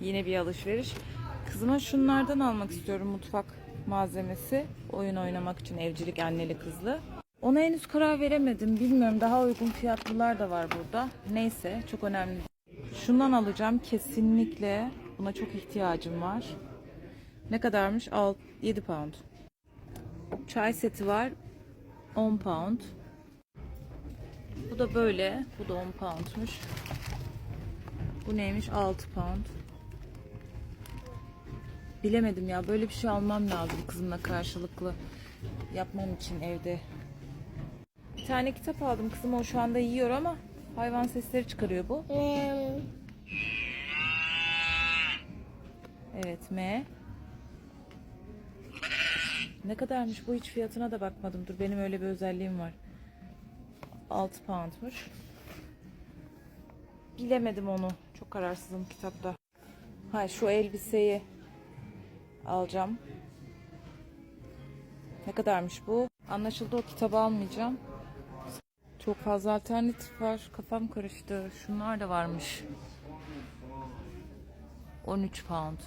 Yine bir alışveriş. Kızıma şunlardan almak istiyorum mutfak malzemesi. Oyun oynamak için evcilik anneli kızlı. Ona henüz karar veremedim. Bilmiyorum daha uygun fiyatlılar da var burada. Neyse çok önemli. Şundan alacağım kesinlikle. Buna çok ihtiyacım var. Ne kadarmış? 6, 7 pound. Çay seti var. 10 pound. Bu da böyle. Bu da 10 poundmuş. Bu neymiş? 6 pound. Bilemedim ya. Böyle bir şey almam lazım kızımla karşılıklı. Yapmam için evde. Bir tane kitap aldım. Kızım o şu anda yiyor ama hayvan sesleri çıkarıyor bu. Evet M. Ne kadarmış bu hiç fiyatına da bakmadım. Dur benim öyle bir özelliğim var. 6 poundmuş. Bilemedim onu. Çok kararsızım kitapta. Ha şu elbiseyi alacağım. Ne kadarmış bu? Anlaşıldı o kitabı almayacağım. Çok fazla alternatif var. Kafam karıştı. Şunlar da varmış. 13 pound.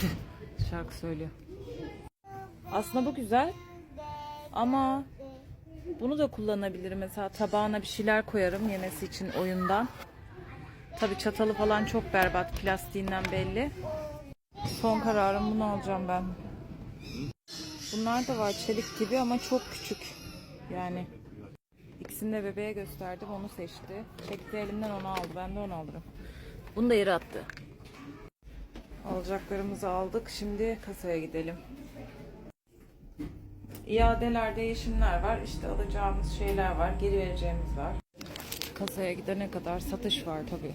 Şarkı söylüyor. Aslında bu güzel. Ama bunu da kullanabilirim. Mesela tabağına bir şeyler koyarım yemesi için oyundan. Tabii çatalı falan çok berbat plastiğinden belli. Son kararım bunu alacağım ben. Bunlar da var çelik gibi ama çok küçük. Yani ikisini de bebeğe gösterdim onu seçti. Çekti elimden onu aldı. Ben de onu alırım. Bunu da yere attı. Alacaklarımızı aldık. Şimdi kasaya gidelim. İadeler, değişimler var. İşte alacağımız şeyler var. Geri vereceğimiz var. Kasaya gidene kadar satış var tabii.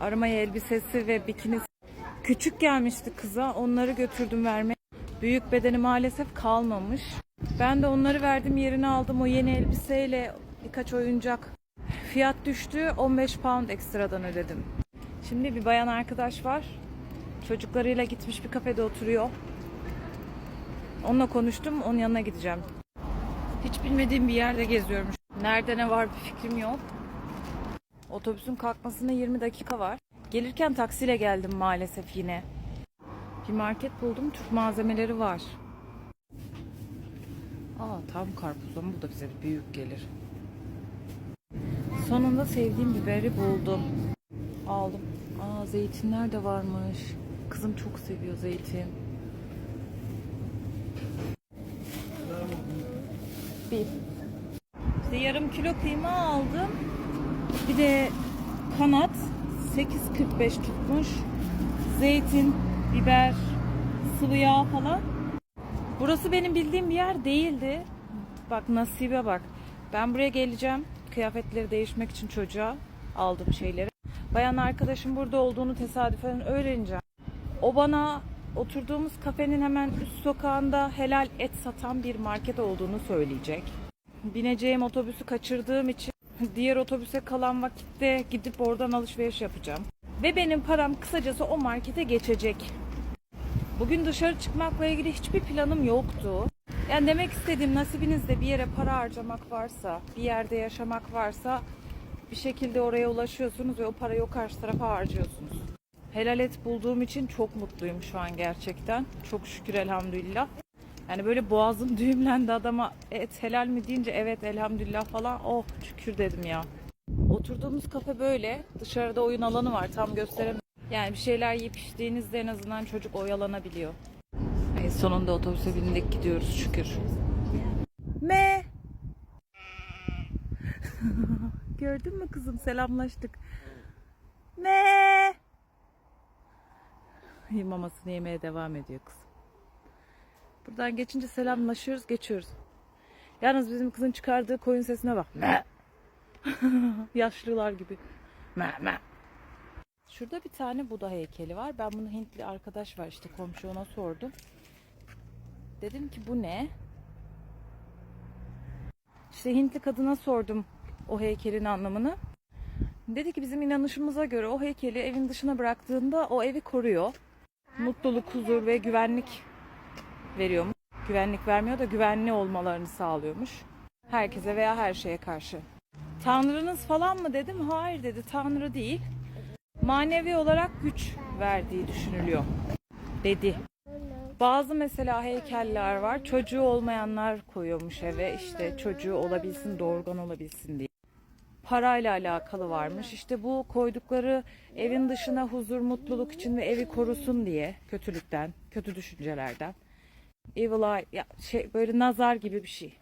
Arama elbisesi ve bikini küçük gelmişti kıza. Onları götürdüm vermeye. Büyük bedeni maalesef kalmamış. Ben de onları verdim yerine aldım o yeni elbiseyle birkaç oyuncak. Fiyat düştü 15 pound ekstradan ödedim. Şimdi bir bayan arkadaş var. Çocuklarıyla gitmiş bir kafede oturuyor. Onunla konuştum. Onun yanına gideceğim. Hiç bilmediğim bir yerde geziyorum. Nerede ne var bir fikrim yok. Otobüsün kalkmasına 20 dakika var. Gelirken taksiyle geldim maalesef yine. Bir market buldum. Türk malzemeleri var. Aa tam karpuz ama bu da bize büyük gelir. Sonunda sevdiğim biberi buldum. Aldım. Aa zeytinler de varmış. Kızım çok seviyor zeytin. Bir. İşte yarım kilo kıyma aldım. Bir de kanat 8.45 tutmuş. Zeytin, biber, sıvı yağ falan. Burası benim bildiğim bir yer değildi. Bak nasibe bak. Ben buraya geleceğim. Kıyafetleri değişmek için çocuğa aldım şeyleri. Bayan arkadaşım burada olduğunu tesadüfen öğreneceğim. O bana oturduğumuz kafenin hemen üst sokağında helal et satan bir market olduğunu söyleyecek. Bineceğim otobüsü kaçırdığım için diğer otobüse kalan vakitte gidip oradan alışveriş yapacağım. Ve benim param kısacası o markete geçecek. Bugün dışarı çıkmakla ilgili hiçbir planım yoktu. Yani demek istediğim nasibinizde bir yere para harcamak varsa, bir yerde yaşamak varsa bir şekilde oraya ulaşıyorsunuz ve o parayı o karşı tarafa harcıyorsunuz. Helal et bulduğum için çok mutluyum şu an gerçekten. Çok şükür elhamdülillah. Yani böyle boğazım düğümlendi adama et helal mi deyince evet elhamdülillah falan oh şükür dedim ya. Oturduğumuz kafe böyle. Dışarıda oyun alanı var tam gösteremem. Yani bir şeyler yiyip içtiğinizde en azından çocuk oyalanabiliyor. Ay, sonunda otobüse bindik gidiyoruz şükür. Me. Gördün mü kızım selamlaştık. Me. Mamasını yemeye devam ediyor kızım. Buradan geçince selamlaşıyoruz geçiyoruz. Yalnız bizim kızın çıkardığı koyun sesine bak. Yaşlılar gibi. Şurada bir tane Buda heykeli var. Ben bunu Hintli arkadaş var işte komşu ona sordum. Dedim ki bu ne? İşte Hintli kadına sordum o heykelin anlamını. Dedi ki bizim inanışımıza göre o heykeli evin dışına bıraktığında o evi koruyor. Mutluluk, huzur ve güvenlik veriyormuş. Güvenlik vermiyor da güvenli olmalarını sağlıyormuş. Herkese veya her şeye karşı. Tanrınız falan mı dedim. Hayır dedi. Tanrı değil. Manevi olarak güç verdiği düşünülüyor. Dedi. Bazı mesela heykeller var. Çocuğu olmayanlar koyuyormuş eve. İşte çocuğu olabilsin, doğurgan olabilsin diye. Parayla alakalı varmış. İşte bu koydukları evin dışına huzur, mutluluk için ve evi korusun diye kötülükten, kötü düşüncelerden. Evil eye, ya şey böyle nazar gibi bir şey.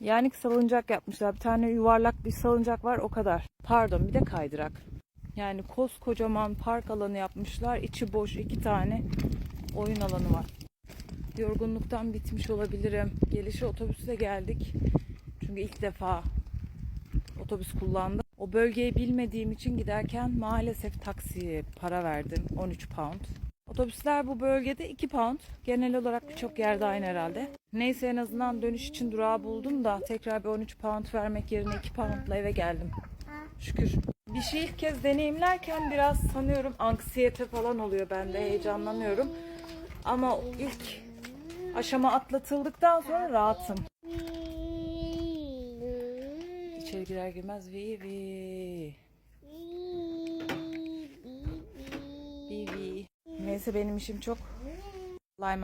Yani salıncak yapmışlar. Bir tane yuvarlak bir salıncak var o kadar. Pardon bir de kaydırak. Yani koskocaman park alanı yapmışlar. İçi boş iki tane oyun alanı var. Yorgunluktan bitmiş olabilirim. Gelişi otobüste geldik. Çünkü ilk defa otobüs kullandım. O bölgeyi bilmediğim için giderken maalesef taksiye para verdim. 13 pound. Otobüsler bu bölgede 2 pound. Genel olarak birçok yerde aynı herhalde. Neyse en azından dönüş için durağı buldum da tekrar bir 13 pound vermek yerine 2 poundla eve geldim. Şükür. Bir şey ilk kez deneyimlerken biraz sanıyorum anksiyete falan oluyor bende. Heyecanlanıyorum. Ama ilk aşama atlatıldıktan sonra rahatım. İçeri girer girmez vi vi. Vi vi. Neyse benim işim çok. Emanet.